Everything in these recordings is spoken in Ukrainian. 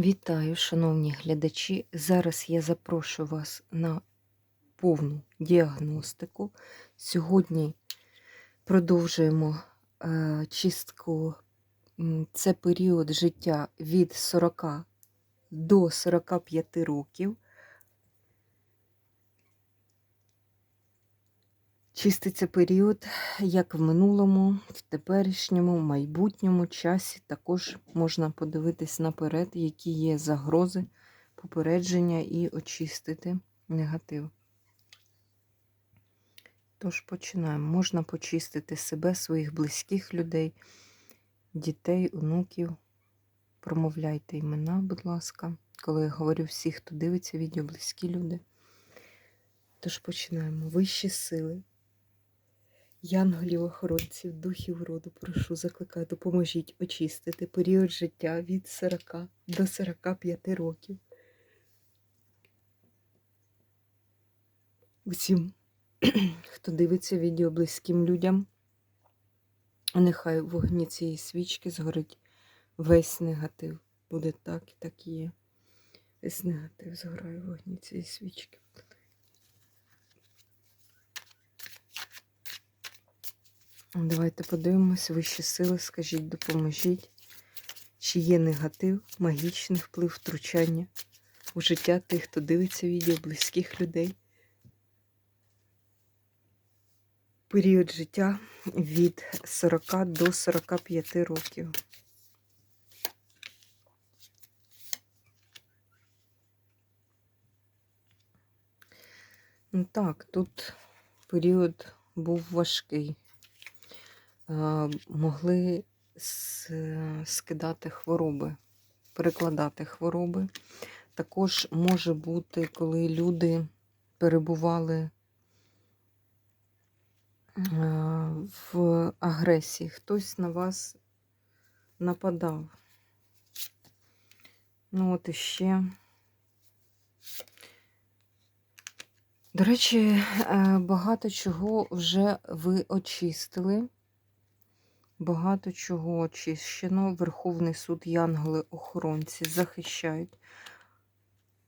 Вітаю, шановні глядачі. Зараз я запрошую вас на повну діагностику. Сьогодні продовжуємо е, чистку. Це період життя від 40 до 45 років. Чиститься період як в минулому, в теперішньому, в майбутньому часі. Також можна подивитись наперед, які є загрози, попередження і очистити негатив. Тож починаємо. Можна почистити себе, своїх близьких людей, дітей, онуків. Промовляйте імена, будь ласка. Коли я говорю всіх, хто дивиться відео, близькі люди. Тож починаємо. Вищі сили. Янголів, охоронців, духів роду, прошу, закликаю, допоможіть очистити період життя від 40 до 45 років. Усім, хто дивиться відео близьким людям, нехай в вогні цієї свічки згорить весь негатив. Буде так і так і є. Весь негатив згорає в вогні цієї свічки. Давайте подивимось, вищі сили, скажіть, допоможіть, чи є негатив, магічний вплив, втручання у життя тих, хто дивиться відео, близьких людей. Період життя від 40 до 45 років. Ну так, тут період був важкий могли скидати хвороби, перекладати хвороби. Також може бути, коли люди перебували в агресії, хтось на вас нападав. Ну, от іще. До речі, е, багато чого вже ви очистили. Багато чого очищено. Верховний суд, янголи-охоронці захищають.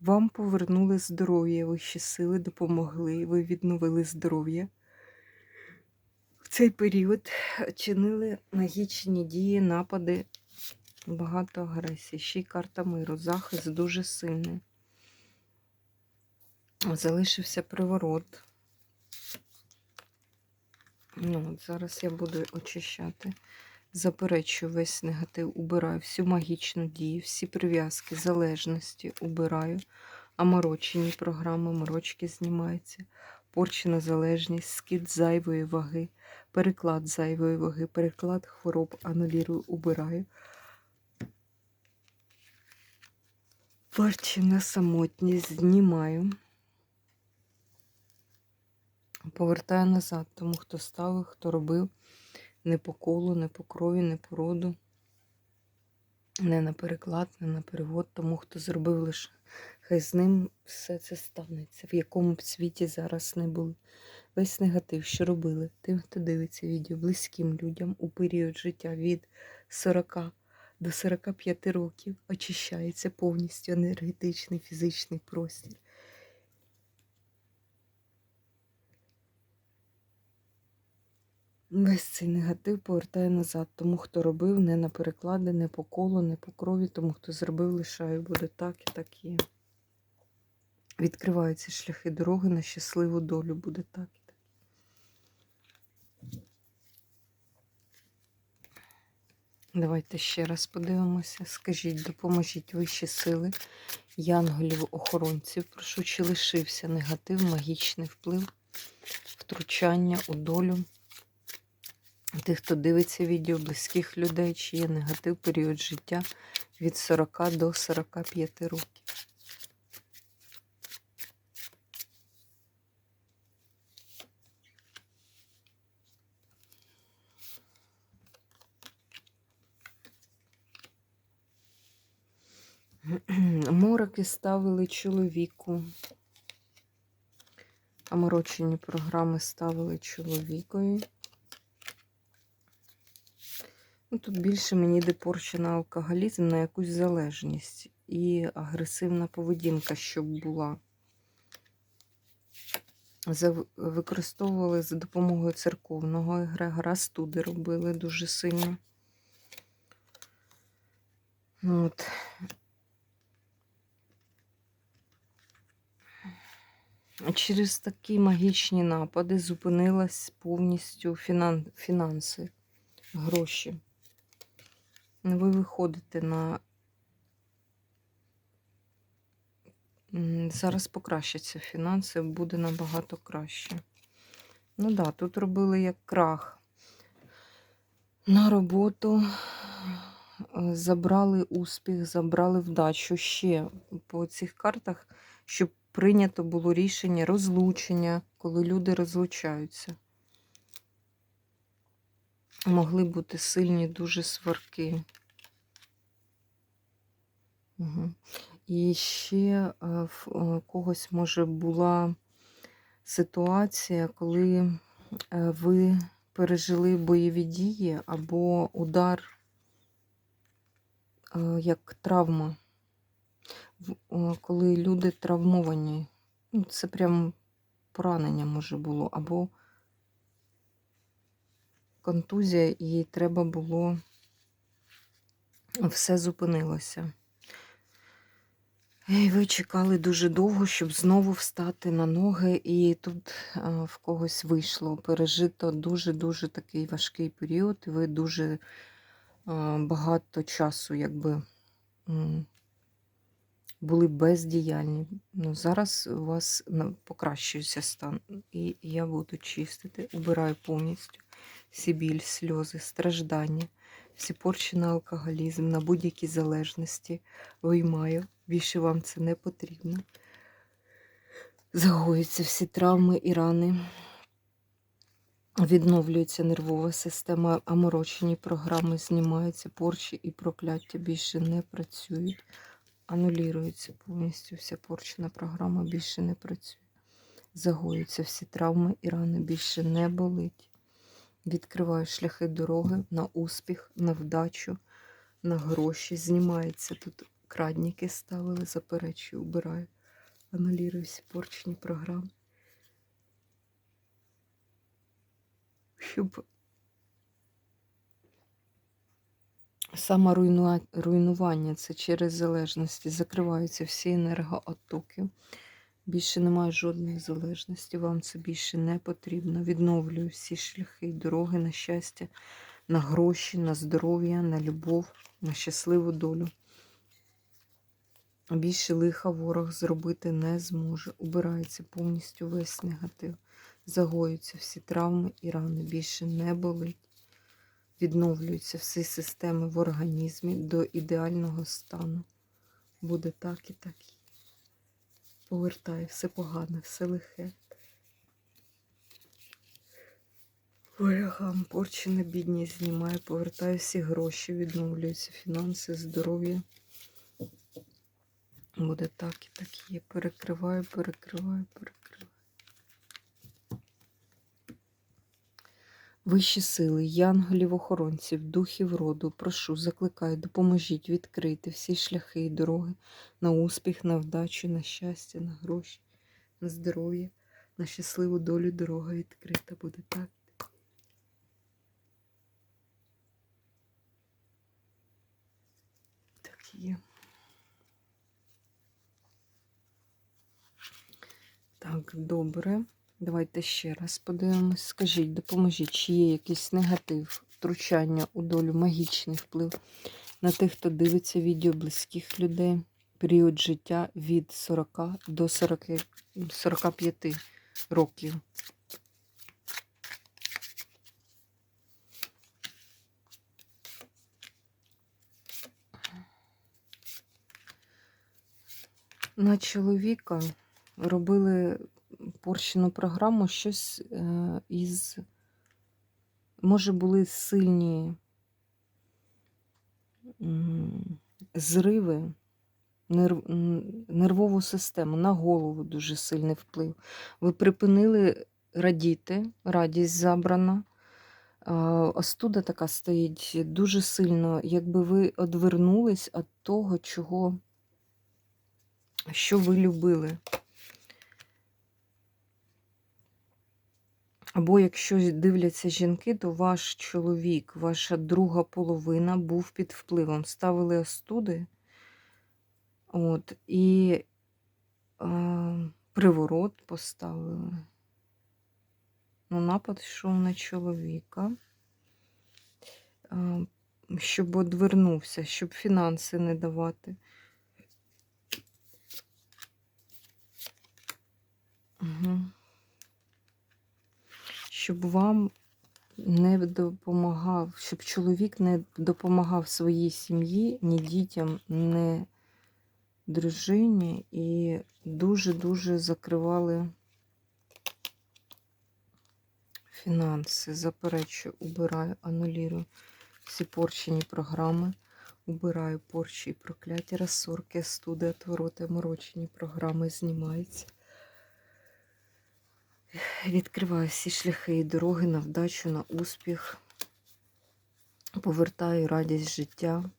Вам повернули здоров'я, вищі сили допомогли, ви відновили здоров'я. В цей період чинили магічні дії, напади, багато агресії. Ще й карта миру, захист дуже сильний. Залишився приворот. Ну, от Зараз я буду очищати. Заперечую весь негатив, убираю всю магічну дію, всі прив'язки, залежності убираю. А морочені програми, морочки знімаються. Порчена залежність, скид зайвої ваги, переклад зайвої ваги, переклад хвороб, анулірую, убираю. Порчена самотність знімаю повертаю назад, тому хто ставив, хто робив не по колу, не по крові, не по роду, не на переклад, не на перевод, тому хто зробив лише. Хай з ним все це станеться, в якому б світі зараз не були. Весь негатив, що робили, тим, хто дивиться відео, близьким людям у період життя від 40 до 45 років очищається повністю енергетичний фізичний простір. Весь цей негатив повертає назад. Тому, хто робив, не на переклади, не по колу, не по крові, тому хто зробив, лишаю, буде так і так є. Відкриваються шляхи дороги на щасливу долю, буде так і так. Давайте ще раз подивимося. Скажіть, допоможіть вищі сили, янголів-охоронців. Прошу, чи лишився негатив, магічний вплив, втручання у долю. Тих, хто дивиться відео близьких людей, чи є негатив період життя від 40 до 45 років. Мороки ставили чоловіку. Оморочені програми ставили чоловікові. Ну, Тут більше мені йде порча на алкоголізм, на якусь залежність. і агресивна поведінка, щоб була. Використовували за допомогою церковного егрегора, студи робили дуже сильно. От. Через такі магічні напади зупинилась повністю фінан... фінанси, гроші. Ви виходите на. Зараз покращаться фінанси, буде набагато краще. Ну да, тут робили як крах. На роботу е, забрали успіх, забрали вдачу ще по цих картах, щоб прийнято було рішення розлучення, коли люди розлучаються. Могли бути сильні дуже сварки. Угу. І ще е, в е, когось може була ситуація, коли е, ви пережили бойові дії або удар е, як травма. Коли люди травмовані, ну, це прям поранення може було, або контузія, і треба було все зупинилося. І ви чекали дуже довго, щоб знову встати на ноги, і тут а, в когось вийшло. Пережито дуже-дуже такий важкий період, ви дуже а, багато часу якби були бездіяльні. Ну, зараз у вас покращується стан, і я буду чистити, убираю повністю всі біль, сльози, страждання, всі порчі на алкоголізм, на будь-які залежності виймаю. Більше вам це не потрібно. Загоюються всі травми і рани. Відновлюється нервова система, аморочені програми знімаються, порчі і прокляття більше не працюють. Анулюється повністю вся порчена програма більше не працює. Загоюються всі травми і рани більше не болить. Відкриваю шляхи дороги на успіх, на вдачу, на гроші. Знімається тут крадніки ставили, заперечую, убираю. Анулюю всі порчені програми. Щоб саме руйнування це через залежності. Закриваються всі енергооттоки. Більше немає жодної залежності, вам це більше не потрібно. Відновлюю всі шляхи і дороги на щастя, на гроші, на здоров'я, на любов, на щасливу долю. Більше лиха ворог зробити не зможе. Убирається повністю весь негатив. Загоюються всі травми і рани. Більше не болить. Відновлюються всі системи в організмі до ідеального стану. Буде так і так. І. Повертаю все погане, все лихе. Ворогам порчена бідність знімаю, повертаю всі гроші, відновлюються фінанси, здоров'я. Буде так і так є. Перекриваю, перекриваю, перекриваю. Вищі сили, янголів, охоронців, духів роду, прошу, закликаю, допоможіть відкрити всі шляхи і дороги на успіх, на вдачу, на щастя, на гроші, на здоров'я, на щасливу долю дорога відкрита буде так. Так є. Так, добре. Давайте ще раз подивимось. Скажіть, допоможіть, чи є якийсь негатив, втручання у долю, магічний вплив на тих, хто дивиться відео близьких людей. Період життя від 40 до 40, 45 років. На чоловіка робили порщену програму щось е, із. Може, були сильні зриви, нерв, нервову систему, на голову дуже сильний вплив. Ви припинили радіти, радість забрана. Остуда така стоїть дуже сильно, якби ви одвернулись від того, чого що ви любили. Або якщо дивляться жінки, то ваш чоловік, ваша друга половина був під впливом. Ставили остуди. От, і е, приворот поставили. Ну, напад йшов на чоловіка, е, щоб одвернувся, щоб фінанси не давати. Угу. Щоб вам не допомагав, щоб чоловік не допомагав своїй сім'ї, ні дітям, ні дружині і дуже-дуже закривали фінанси. Заперечую, убираю, анулірую всі порчені програми. Убираю порчі і прокляття, розсорки, студи, отвороти, морочені програми знімаються. Відкриваю всі шляхи і дороги на вдачу, на успіх. Повертаю радість життя.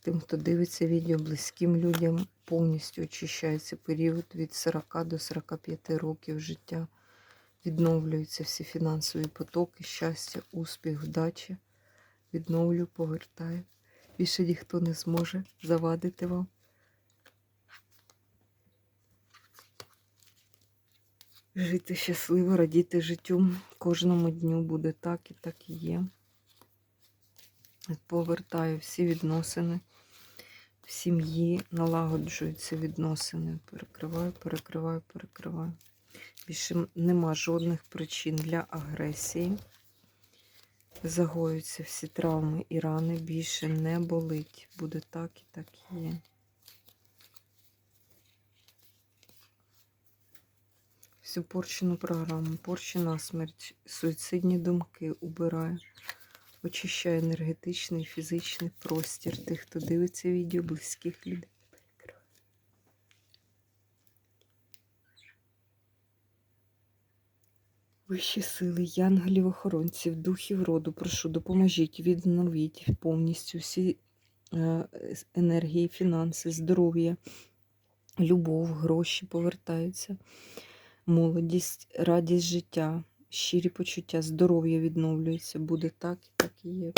Тим, хто дивиться відео, близьким людям повністю очищається період від 40 до 45 років життя. Відновлюються всі фінансові потоки, щастя, успіх, вдача. Відновлю, повертаю. Більше ніхто не зможе завадити вам. Жити щасливо, радіти життю. Кожному дню буде так і так і є. Повертаю всі відносини в сім'ї, налагоджуються відносини. Перекриваю, перекриваю, перекриваю. Більше нема жодних причин для агресії. Загоюються всі травми і рани. Більше не болить. Буде так і так і є. Всю порчену програму, порчена смерть, суїцидні думки убираю. Очищаю енергетичний, фізичний простір тих, хто дивиться відео, близьких людей. Вищі сили, янголів, охоронців, духів роду, прошу, допоможіть, відновіть повністю всі е, енергії, фінанси, здоров'я, любов, гроші повертаються, молодість, радість життя, щирі почуття, здоров'я відновлюється, буде так і так і є.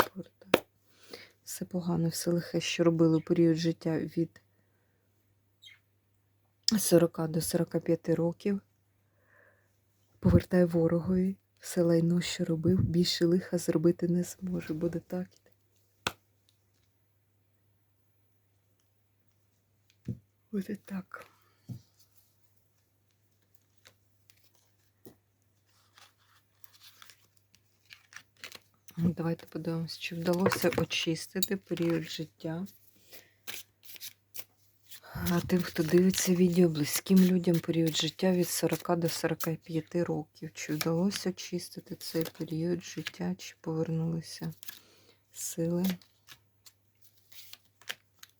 Все погано, все лихе, що робили у період життя від 40 до 45 років. Повертаю ворогові, все лайно, що робив, більше лиха зробити не зможе. Буде так. Буде так. Давайте подивимось, чи вдалося очистити період життя. А тим, хто дивиться відео близьким людям, період життя від 40 до 45 років. Чи вдалося очистити цей період життя, чи повернулися сили,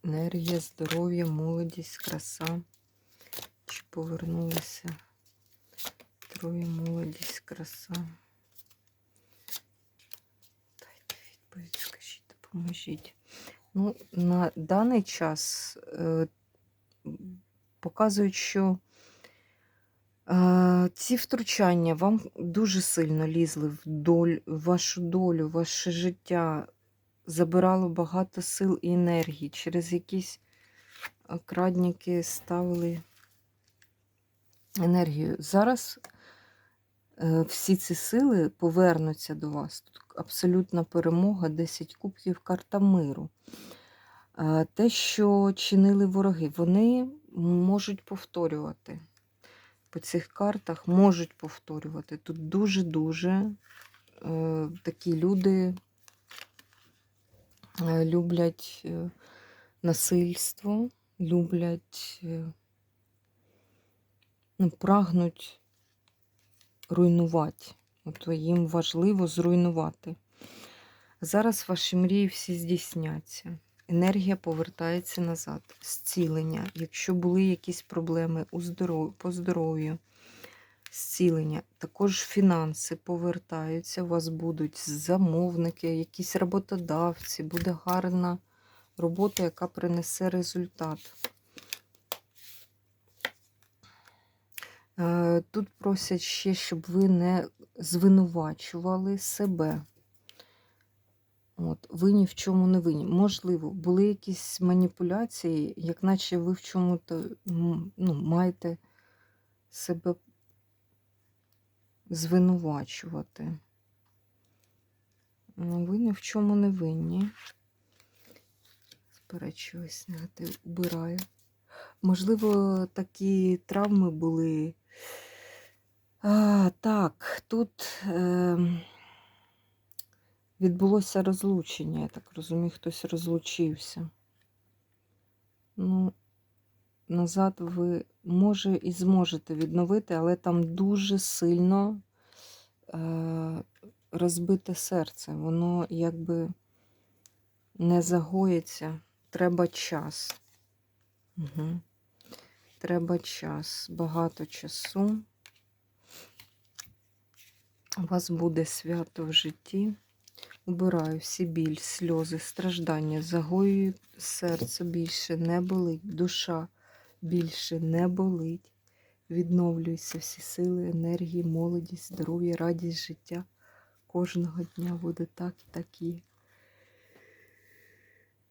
енергія, здоров'я, молодість, краса, чи повернулися здоров'я, молодість, краса. Скажіть, допоможіть. Ну, на даний час е, показують, що е, ці втручання вам дуже сильно лізли в, доль, вашу долю, ваше життя, забирало багато сил і енергії. Через якісь крадники ставили енергію. Зараз всі ці сили повернуться до вас. Тут абсолютна перемога, 10 кубків, карта миру. Те, що чинили вороги, вони можуть повторювати. По цих картах можуть повторювати. Тут дуже-дуже е, такі люди е, люблять е, насильство, люблять, е, ну, прагнуть руйнувати. От їм важливо зруйнувати. Зараз ваші мрії всі здійсняться енергія повертається назад. Зцілення. Якщо були якісь проблеми у здоров... по здоров'ю, зцілення, також фінанси повертаються, у вас будуть замовники, якісь роботодавці, буде гарна робота, яка принесе результат. Тут просять ще, щоб ви не звинувачували себе. От, ви ні в чому не винні. Можливо, були якісь маніпуляції, як наче ви в чому-то ну, маєте себе звинувачувати. Ну, ви ні в чому не винні. Сперечуюсь, негатив убираю. Можливо, такі травми були. А, так, тут е, відбулося розлучення, я так розумію, хтось розлучився. Ну, назад ви, може, і зможете відновити, але там дуже сильно е, розбите серце. Воно якби не загоїться. Треба час. Угу. Треба час, багато часу. У вас буде свято в житті. Убираю всі біль, сльози, страждання, загоюю серце більше не болить, душа більше не болить. Відновлюються всі сили, енергії, молодість, здоров'я, радість життя. Кожного дня буде так і так є.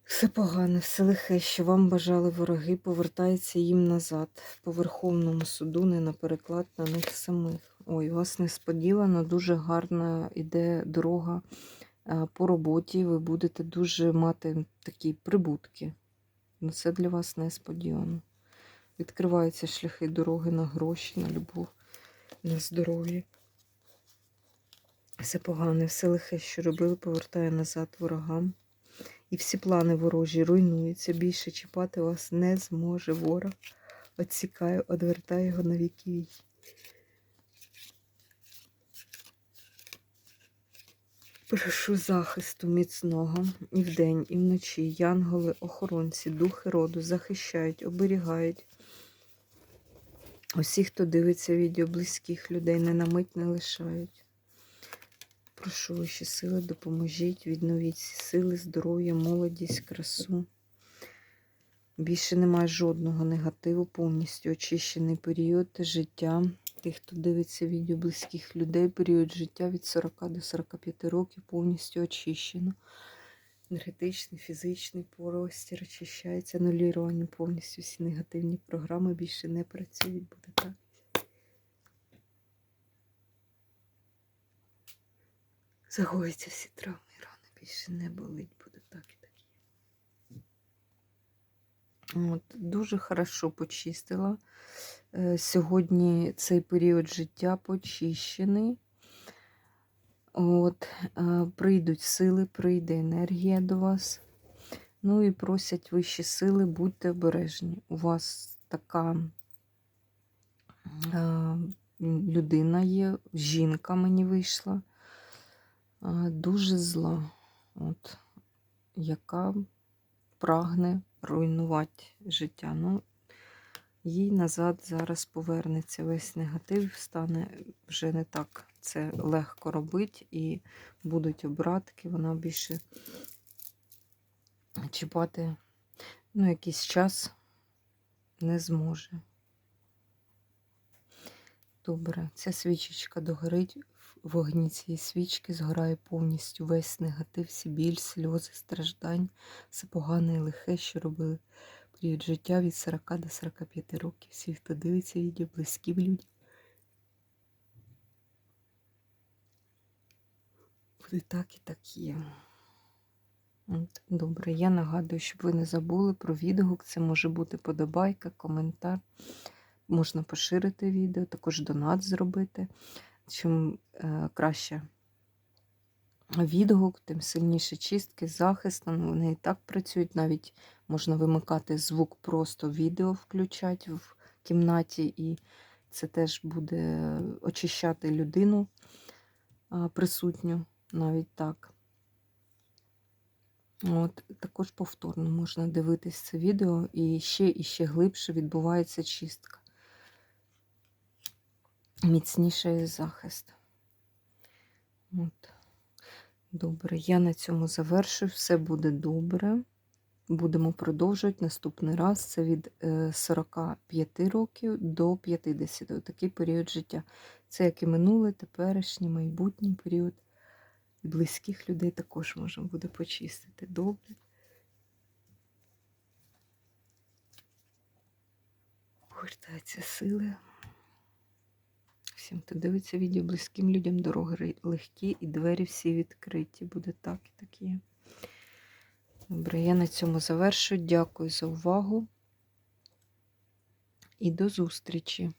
Все погане, все лихе, що вам бажали вороги, повертається їм назад. По Верховному суду, не на переклад на них самих. Ой, у вас несподівано дуже гарна іде дорога е, по роботі. Ви будете дуже мати такі прибутки. Ну, Це для вас несподівано. Відкриваються шляхи дороги на гроші, на любов, на здоров'я. Все погане, все лихе, що робили, повертає назад ворогам. І всі плани ворожі руйнуються. Більше чіпати вас не зможе ворог. Отсікаю, одвертаю його на віки. Прошу захисту міцного і вдень, і вночі. Янголи, охоронці, духи роду захищають, оберігають. Усіх, хто дивиться відео близьких людей, не на мить не лишають. Прошу ваші сили, допоможіть, відновіть сили, здоров'я, молодість, красу. Більше немає жодного негативу, повністю очищений період життя. Тих, хто дивиться відео близьких людей, період життя від 40 до 45 років повністю очищено. Енергетичний, фізичний простір очищається, ануліровані повністю всі негативні програми більше не працюють, буде так. Загоїться всі травми і рани, більше не болить, буде так і так. От, дуже хорошо почистила. Е, Сьогодні цей період життя почищений. От, е, прийдуть сили, прийде енергія до вас. Ну і просять вищі сили, будьте обережні. У вас така е, людина є, жінка мені вийшла дуже зла, от, яка прагне руйнувати життя. Ну, їй назад зараз повернеться весь негатив, стане вже не так це легко робити, і будуть обратки, вона більше чіпати ну, якийсь час не зможе. Добре, ця свічечка догорить в вогні цієї свічки, згорає повністю весь негатив, всі біль, сльози, страждань, все погане і лихе, що робили період життя від 40 до 45 років. Всі, хто дивиться відео, близькі людям. Буде так і так є. Добре, я нагадую, щоб ви не забули про відгук. Це може бути подобайка, коментар. Можна поширити відео, також донат зробити. Чим е, краще відгук, тим сильніше чистки, захист. Вони і так працюють. Навіть можна вимикати звук, просто відео включати в кімнаті, і це теж буде очищати людину присутню, навіть так. От, Також повторно можна дивитись це відео, і ще і ще глибше відбувається чистка. Міцніший захист. От. Добре, я на цьому завершую. Все буде добре. будемо продовжувати наступний раз. Це від е, 45 років до 50. Такий період життя. Це як і минуле, теперішній, майбутній період. Близьких людей також можна буде почистити. Добре. Повертаються сили. Всім, хто дивиться відео, близьким людям дороги легкі і двері всі відкриті. Буде так і так є. Добре, я на цьому завершую. Дякую за увагу і до зустрічі!